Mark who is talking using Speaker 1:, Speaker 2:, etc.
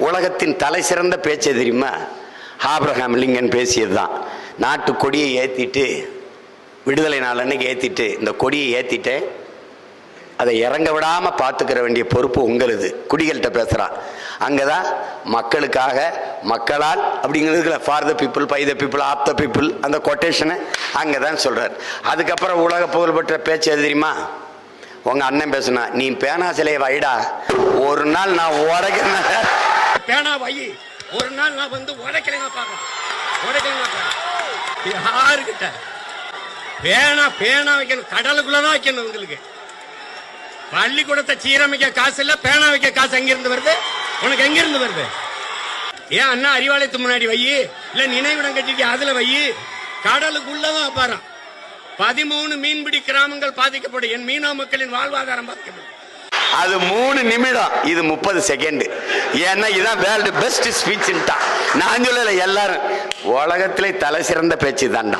Speaker 1: உலகத்தின் தலை சிறந்த பேச்சு தெரியுமா? ஆப்ரஹாம் லிங்கன் பேசியது தான் நாட்டு கொடியை ஏற்றிட்டு விடுதலை நாள் அன்னைக்கு ஏற்றிட்டு இந்த கொடியை ஏற்றிட்டு அதை இறங்க விடாமல் பார்த்துக்கிற வேண்டிய பொறுப்பு உங்களது. குடிகள்கிட்ட பேசுகிறான் அங்கே தான் மக்களுக்காக மக்களால் அப்படிங்கிறதுல for the people by the people of the people அந்த கொட்டேஷனை அங்கே தான் சொல்கிறார் அதுக்கப்புறம் உலக புகழ்பெற்ற பேச்சு எது தெரியுமா? உங்கள் அண்ணன் பேசுனா நீ பேனா சிலையை வைடா ஒரு நாள் நான் உரைக்கிறேன்
Speaker 2: பேனா வை ஒரு நாள் நான் வந்து உடைக்கலைங்க பார்க்கறேன் உடைக்கலைங்க பார்க்கறேன் யாருக்கிட்ட? பேனா பேனா வைக்கணும். கடலுக்குள்ளதான் வைக்கணும் உங்களுக்கு. பள்ளிக்கூடத்தை சீரமைக்க காசு இல்ல பேனா வைக்க காசு எங்கிருந்து வருது? உனக்கு எங்கிருந்து வருது? ஏன் அண்ணா அறிவாலயத்து முன்னாடி வை இல்ல நினைவிடம் கட்டிட்டு அதுல வை கடலுக்குள்ளதான் பாரு பதிமூணு மீன்பிடி கிராமங்கள் பாதிக்கப்படும். என் மீனவ மக்களின் வாழ்வாதாரம் பாதிக்கப்படும்.
Speaker 1: அது மூணு நிமிடம். இது முப்பது செகண்ட் ஏன்னா இதுதான் வேர்ல்டு பெஸ்ட் ஸ்பீச் நான் சொல்லலை எல்லாரும். உலகத்திலே தலை சிறந்த பேச்சு தான்டா